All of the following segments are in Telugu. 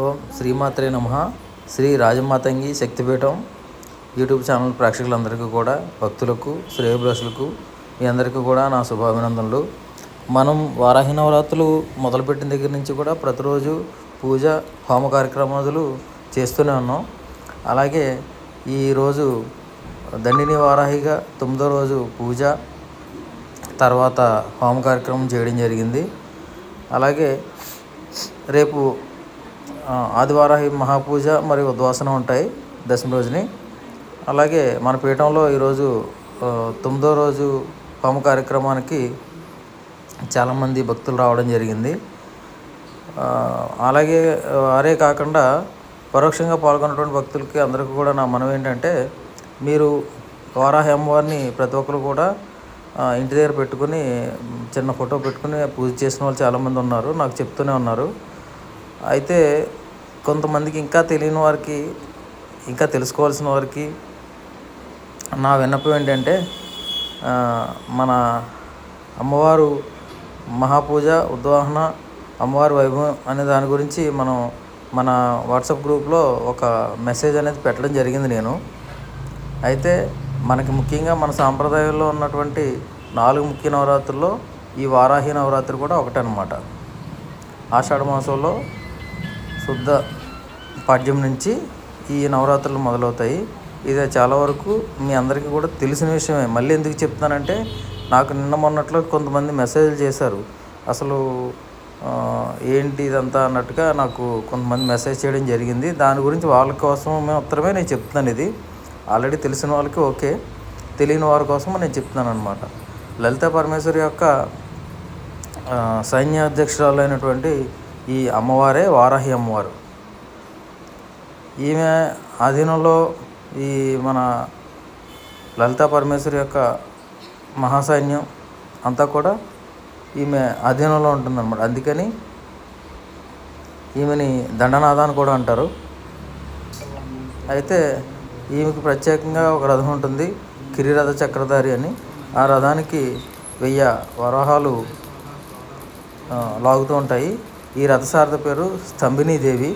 ఓం శ్రీమాత్రే నమ. శ్రీ రాజమాతంగి శక్తిపీఠం యూట్యూబ్ ఛానల్ ప్రేక్షకులందరికీ కూడా భక్తులకు శ్రేయభిలాషులకు మీ అందరికీ కూడా నా శుభాభినందనలు. మనం వారాహి నవరాత్రులు మొదలుపెట్టిన దగ్గర నుంచి కూడా ప్రతిరోజు పూజ హోమ కార్యక్రమాలు చేస్తూనే ఉన్నాం. అలాగే ఈరోజు దండిని వారాహిగా తొమ్మిదో రోజు పూజ తర్వాత హోమ కార్యక్రమం చేయడం జరిగింది. అలాగే రేపు ఆ, ఆదివారాహి మహాపూజ మరియు ఉద్వాసనం ఉంటాయి దశమి రోజుని. అలాగే మన పీఠంలో ఈరోజు తొమ్మిదో రోజు హోమ కార్యక్రమానికి చాలామంది భక్తులు రావడం జరిగింది. అలాగే అరే వారే కాకుండా పరోక్షంగా పాల్గొన్నటువంటి భక్తులకి అందరికీ కూడా నా మనం ఏంటంటే మీరు వారాహి అమ్మవారిని ప్రతి ఒక్కరు కూడా ఇంటి దగ్గర పెట్టుకుని చిన్న ఫోటో పెట్టుకుని పూజ చేసిన వాళ్ళు చాలామంది ఉన్నారు. నాకు చెప్తూనే ఉన్నారు. అయితే కొంతమందికి ఇంకా తెలియని వారికి ఇంకా తెలుసుకోవాల్సిన వారికి నా విన్నపం ఏంటంటే మన అమ్మవారు మహాపూజ ఉద్వాహన అమ్మవారి వైభవం అనే దాని గురించి మనం మన వాట్సాప్ గ్రూప్లో ఒక మెసేజ్ అనేది పెట్టడం జరిగింది నేను. అయితే మనకి ముఖ్యంగా మన సాంప్రదాయంలో ఉన్నటువంటి నాలుగు ముఖ్య నవరాత్రుల్లో ఈ వారాహి నవరాత్రి కూడా ఒకటనమాట ఆషాఢ మాసంలో శుద్ధ పాడ్యం నుంచి ఈ నవరాత్రులు మొదలవుతాయి. ఇది చాలా వరకు మీ అందరికీ కూడా తెలిసిన విషయమే. మళ్ళీ ఎందుకు చెప్తున్నానంటే నాకు నిన్న మొన్నట్లో కొంతమంది మెసేజ్లు చేశారు. అసలు ఏంటి ఇదంతా అన్నట్టుగా నాకు కొంతమంది మెసేజ్ చేయడం జరిగింది. దాని గురించి వాళ్ళ కోసం మాత్రమే నేను చెప్తున్నాను ఇది. ఆల్రెడీ తెలిసిన వాళ్ళకి ఓకే. తెలియని వారి కోసం నేను చెప్తున్నాను అనమాట లలిత పరమేశ్వరి యొక్క సైన్యాధ్యక్షురాలు అయినటువంటి ఈ అమ్మవారే వారాహి అమ్మవారు. ఈమె ఆధీనంలో ఈ మన లలితా పరమేశ్వరి యొక్క మహాసైన్యం అంతా కూడా ఈమె అధీనంలో ఉంటుందన్నమాట. అందుకని ఈమెని దండనాథ అని కూడా అంటారు. అయితే ఈమెకి ప్రత్యేకంగా ఒక రథం ఉంటుంది కిరిరథ చక్రధారి అని. ఆ రథానికి వెయ్యి వరాహాలు లాగుతూ ఉంటాయి. ఈ రథసారథ పేరు స్తంభినీ దేవి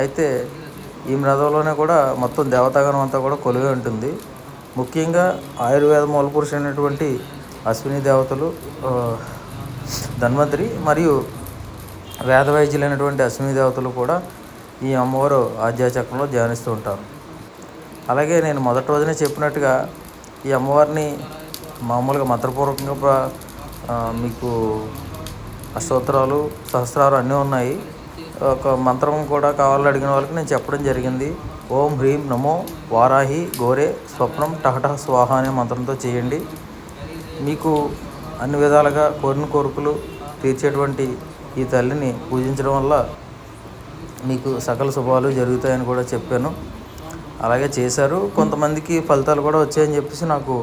అయితే ఈ రథంలోనే కూడా మొత్తం దేవతాగణం అంతా కూడా కొలువే ఉంటుంది. ముఖ్యంగా ఆయుర్వేద మూలపురుషు అయినటువంటి అశ్విని దేవతలు ధన్వంతరి మరియు వేద వైద్యులైనటువంటి అశ్విని దేవతలు కూడా ఈ అమ్మవారు ఆధ్యాచక్రంలో ధ్యానిస్తూ ఉంటారు. అలాగే నేను మొదటి రోజునే చెప్పినట్టుగా ఈ అమ్మవారిని మామూలుగా మంత్రపూర్వకంగా మీకు అష్టోత్తరాలు సహస్రాలు అన్నీ ఉన్నాయి. ఒక మంత్రం కూడా కావాలని అడిగిన వాళ్ళకి నేను చెప్పడం జరిగింది. ఓం హ్రీం నమో వారాహి గోరే స్వప్నం టహటహ స్వాహ అనే మంత్రంతో చేయండి. మీకు అన్ని విధాలుగా కోరిన కోరికలు తీర్చేటువంటి ఈ తల్లిని పూజించడం వల్ల మీకు సకల శుభాలు జరుగుతాయని కూడా చెప్పాను. అలాగే చేశారు. కొంతమందికి ఫలితాలు కూడా వచ్చాయని చెప్పేసి నాకు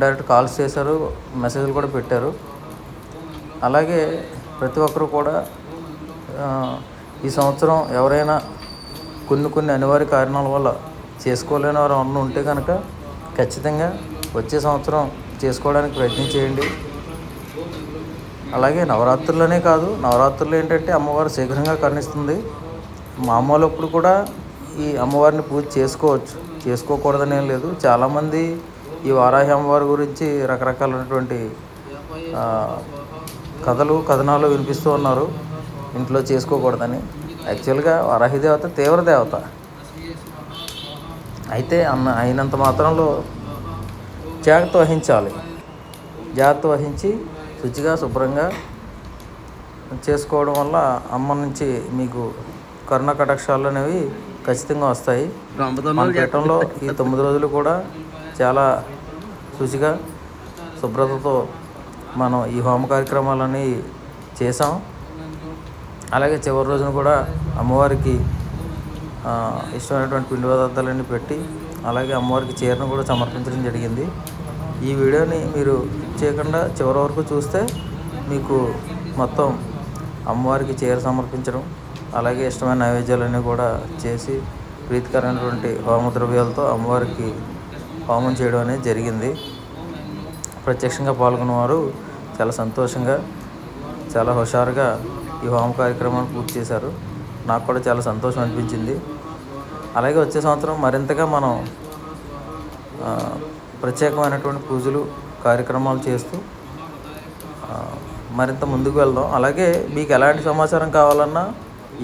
డైరెక్ట్ కాల్స్ చేశారు. మెసేజ్లు కూడా పెట్టారు. అలాగే ప్రతి ఒక్కరు కూడా ఈ సంవత్సరం ఎవరైనా కొన్ని కొన్ని అనివార్య కారణాల వల్ల చేసుకోలేని వారు ఎవరైనా ఉంటే కనుక ఖచ్చితంగా వచ్చే సంవత్సరం చేసుకోవడానికి ప్రయత్నం చేయండి. అలాగే నవరాత్రులనే కాదు నవరాత్రులు ఏంటంటే అమ్మవారు శీఘ్రంగా కరుణిస్తుంది. మామూలప్పుడు కూడా ఈ అమ్మవారిని పూజ చేసుకోవచ్చు చేసుకోకూడదని ఏం లేదు. చాలామంది ఈ వారాహి అమ్మవారి గురించి రకరకాలైనటువంటి కథలు కథనాలు వినిపిస్తూ ఉన్నారు. ఇంట్లో చేసుకోకూడదని. యాక్చువల్గా వారాహి దేవత తీవ్ర దేవత అయితే అన్న అయినంత మాత్రంలో జాగ్రత్త వహించాలి. జాగ్రత్త వహించి శుచిగా శుభ్రంగా చేసుకోవడం వల్ల అమ్మ నుంచి మీకు కరుణ కటాక్షాలు అనేవి ఖచ్చితంగా వస్తాయి. మన పీఠంలో ఈ తొమ్మిది రోజులు కూడా చాలా శుచిగా శుభ్రతతో మనం ఈ హోమ కార్యక్రమాలని చేసాం. అలాగే చివరి రోజున కూడా అమ్మవారికి ఇష్టమైనటువంటి పిండి పదార్థాలన్నీ పెట్టి అలాగే అమ్మవారికి చీరను కూడా సమర్పించడం జరిగింది. ఈ వీడియోని మీరు చేయకుండా చివరి వరకు చూస్తే మీకు మొత్తం అమ్మవారికి చీర సమర్పించడం అలాగే ఇష్టమైన నైవేద్యాలన్నీ కూడా చేసి ప్రీతికరమైనటువంటి హోమ ద్రవ్యాలతో అమ్మవారికి హోమం చేయడం అనేది జరిగింది. ప్రత్యక్షంగా పాల్గొన్నవారు చాలా సంతోషంగా చాలా హుషారుగా ఈ హోమ కార్యక్రమాన్ని పూర్తి చేశారు. నాకు కూడా చాలా సంతోషం అనిపించింది. అలాగే వచ్చే సంవత్సరం మరింతగా మనం ప్రత్యేకమైనటువంటి పూజలు కార్యక్రమాలు చేస్తూ మరింత ముందుకు వెళ్దాం. అలాగే మీకు ఎలాంటి సమాచారం కావాలన్నా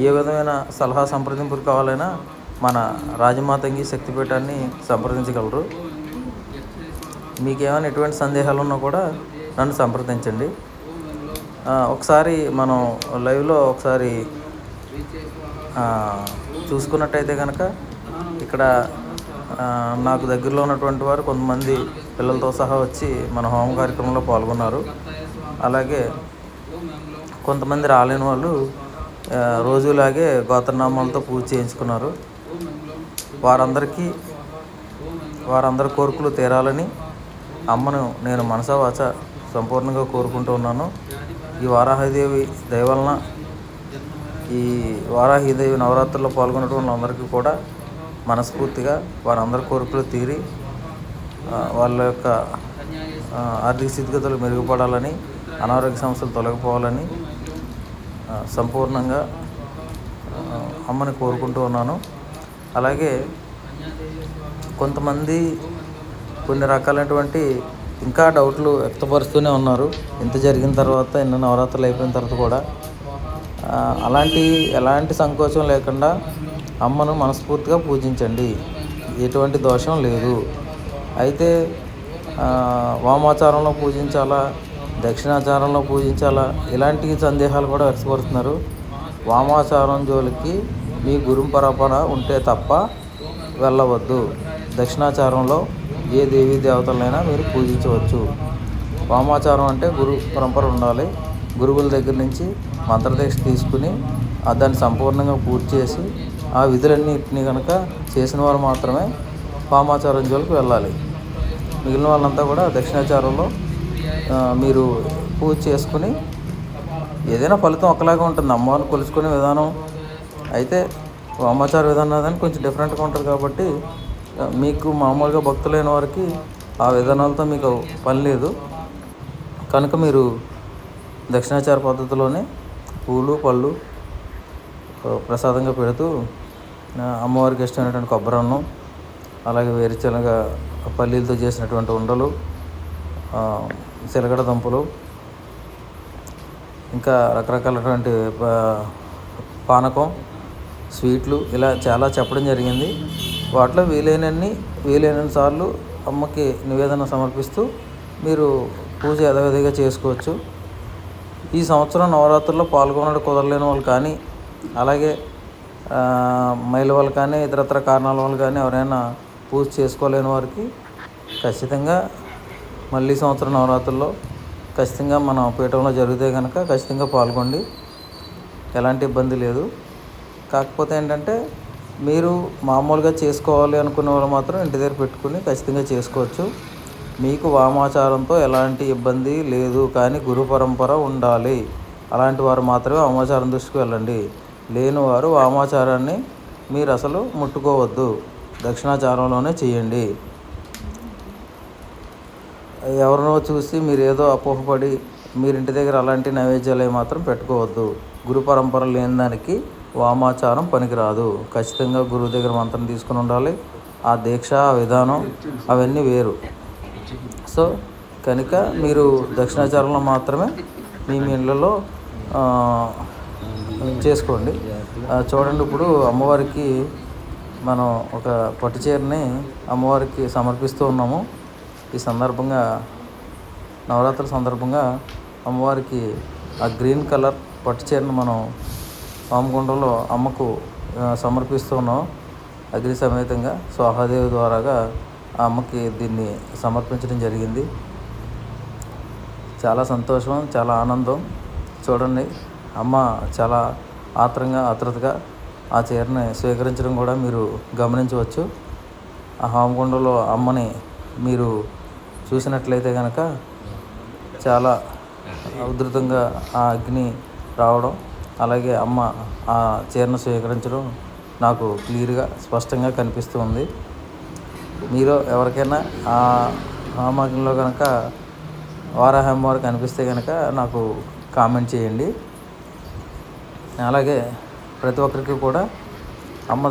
ఏ విధమైన సలహా సంప్రదింపులు కావాలన్నా మన రాజమాతంగి శక్తిపీఠాన్ని సంప్రదించగలరు. మీకు ఏమైనా ఎటువంటి సందేహాలు ఉన్నా కూడా నన్ను సంప్రదించండి. ఒకసారి మనం లైవ్లో ఒకసారి చూసుకున్నట్టయితే కనుక ఇక్కడ నాకు దగ్గరలో ఉన్నటువంటి వారు కొంతమంది పిల్లలతో సహా వచ్చి మన హోమ కార్యక్రమంలో పాల్గొన్నారు. అలాగే కొంతమంది రాలేని వాళ్ళు రోజులాగే గోత్రనామాలతో పూజ చేయించుకున్నారు. వారందరికీ వారందరి కోరికలు తీరాలని అమ్మను నేను మనసా సంపూర్ణంగా కోరుకుంటూ ఉన్నాను. ఈ వారాహిదేవి దయవలన ఈ వారాహిదేవి నవరాత్రుల్లో పాల్గొన్నటువంటి అందరికీ కూడా మనస్ఫూర్తిగా వారందరి కోరికలు తీరి వాళ్ళ యొక్క ఆర్థిక స్థితిగతులు మెరుగుపడాలని అనారోగ్య సమస్యలు తొలగిపోవాలని సంపూర్ణంగా అమ్మని కోరుకుంటూ ఉన్నాను. అలాగే కొంతమంది కొన్ని రకాలైనటువంటి ఇంకా డౌట్లు వ్యక్తపరుస్తూనే ఉన్నారు. ఇంత జరిగిన తర్వాత ఎన్నో నవరాత్రులు అయిపోయిన తర్వాత కూడా అలాంటి ఎలాంటి సంకోచం లేకుండా అమ్మను మనస్ఫూర్తిగా పూజించండి. ఎటువంటి దోషం లేదు. అయితే వామాచారంలో పూజించాలా? దక్షిణాచారంలో పూజించాలా? ఇలాంటి సందేహాలు కూడా వ్యక్తపరుస్తున్నారు. వామాచారం జోలికి మీ గురుం పరపర ఉంటే తప్ప వెళ్ళవద్దు. దక్షిణాచారంలో ఏ దేవీ దేవతలైనా మీరు పూజించవచ్చు. వామాచారం అంటే గురు పరంపర ఉండాలి. గురువుల దగ్గర నుంచి మంత్రదీక్ష తీసుకుని దాన్ని సంపూర్ణంగా పూర్తి చేసి ఆ విధులన్నింటినీ కనుక చేసిన వారు మాత్రమే వామాచారం జోలికి వెళ్ళాలి. మిగిలిన వాళ్ళంతా కూడా దక్షిణాచారంలో మీరు పూజ చేసుకుని ఏదైనా ఫలితం ఒకలాగా ఉంటుంది. అమ్మవారిని కొలుచుకునే విధానం అయితే వామాచార విధానం కొంచెం డిఫరెంట్గా ఉంటుంది కాబట్టి మీకు మామూలుగా భక్తులైన వారికి ఆ విధానాలతో మీకు పని లేదు. కనుక మీరు దక్షిణాచార పద్ధతిలోనే పూలు పళ్ళు ప్రసాదంగా పెడుతూ అమ్మవారికి ఇష్టమైనటువంటి కొబ్బరి అన్నం అలాగే వేరుచనగ పల్లీలతో చేసినటువంటి ఉండలు సిలగడ దుంపలు ఇంకా రకరకాలటువంటి పానకం స్వీట్లు ఇలా చాలా చెప్పడం జరిగింది. వాటిలో వీలైనన్ని వీలైనన్ని సార్లు అమ్మకి నివేదన సమర్పిస్తూ మీరు పూజ యథావిధిగా చేసుకోవచ్చు. ఈ సంవత్సరం నవరాత్రుల్లో పాల్గొనడం కుదరలేని వాళ్ళు కానీ అలాగే మైలవాళ్ళు మహిళ వాళ్ళు కానీ ఇతరత్ర కారణాల వల్ల కానీ ఎవరైనా పూజ చేసుకోలేని వారికి ఖచ్చితంగా మళ్ళీ సంవత్సరం నవరాత్రుల్లో ఖచ్చితంగా మన పీఠంలో జరిగితే కనుక ఖచ్చితంగా పాల్గొండి. ఎలాంటి ఇబ్బంది లేదు. కాకపోతే ఏంటంటే మీరు మామూలుగా చేసుకోవాలి అనుకునే వాళ్ళు మాత్రం ఇంటి దగ్గర పెట్టుకుని ఖచ్చితంగా చేసుకోవచ్చు. మీకు వామాచారంతో ఎలాంటి ఇబ్బంది లేదు కానీ గురు పరంపర ఉండాలి. అలాంటి వారు మాత్రమే వామాచారం దృష్టికి వెళ్ళండి. లేని వారు వామాచారాన్ని మీరు అసలు ముట్టుకోవద్దు. దక్షిణాచారంలోనే చేయండి. ఎవరినో చూసి మీరు ఏదో అపోహపడి మీరు ఇంటి దగ్గర అలాంటి నైవేద్యాలు మాత్రం పెట్టుకోవద్దు. గురు పరంపర లేని దానికి వామాచారం పనికిరాదు. ఖచ్చితంగా గురువు దగ్గర మంత్రం తీసుకుని ఉండాలి. ఆ దీక్ష ఆ విధానం అవన్నీ వేరు. సో కనుక మీరు దక్షిణాచారంలో మాత్రమే మీ మీ ఇళ్ళలో చేసుకోండి. చూడండి ఇప్పుడు అమ్మవారికి మనం ఒక పట్టు చీరని అమ్మవారికి సమర్పిస్తూ ఉన్నాము. ఈ సందర్భంగా నవరాత్రుల సందర్భంగా అమ్మవారికి ఆ గ్రీన్ కలర్ పట్టు చీరను మనం వామగుండంలో అమ్మకు సమర్పిస్తున్నాం అగ్ని సమేతంగా స్వాహాదేవి ద్వారాగా ఆ అమ్మకి దీన్ని సమర్పించడం జరిగింది. చాలా సంతోషం చాలా ఆనందం. చూడండి అమ్మ చాలా ఆత్రంగా ఆత్రతగా ఆ చీరని స్వీకరించడం కూడా మీరు గమనించవచ్చు. ఆ హోమగుండంలో అమ్మని మీరు చూసినట్లయితే కనుక చాలా ఉధృతంగా ఆ అగ్ని రావడం అలాగే అమ్మ ఆ చీరను స్వీకరించడం నాకు క్లియర్గా స్పష్టంగా కనిపిస్తూ ఉంది. ఎవరికైనా ఆ హోమగ్నిలో కనుక వారాహం వారు కనిపిస్తే కనుక నాకు కామెంట్ చేయండి. అలాగే ప్రతి ఒక్కరికి కూడా అమ్మ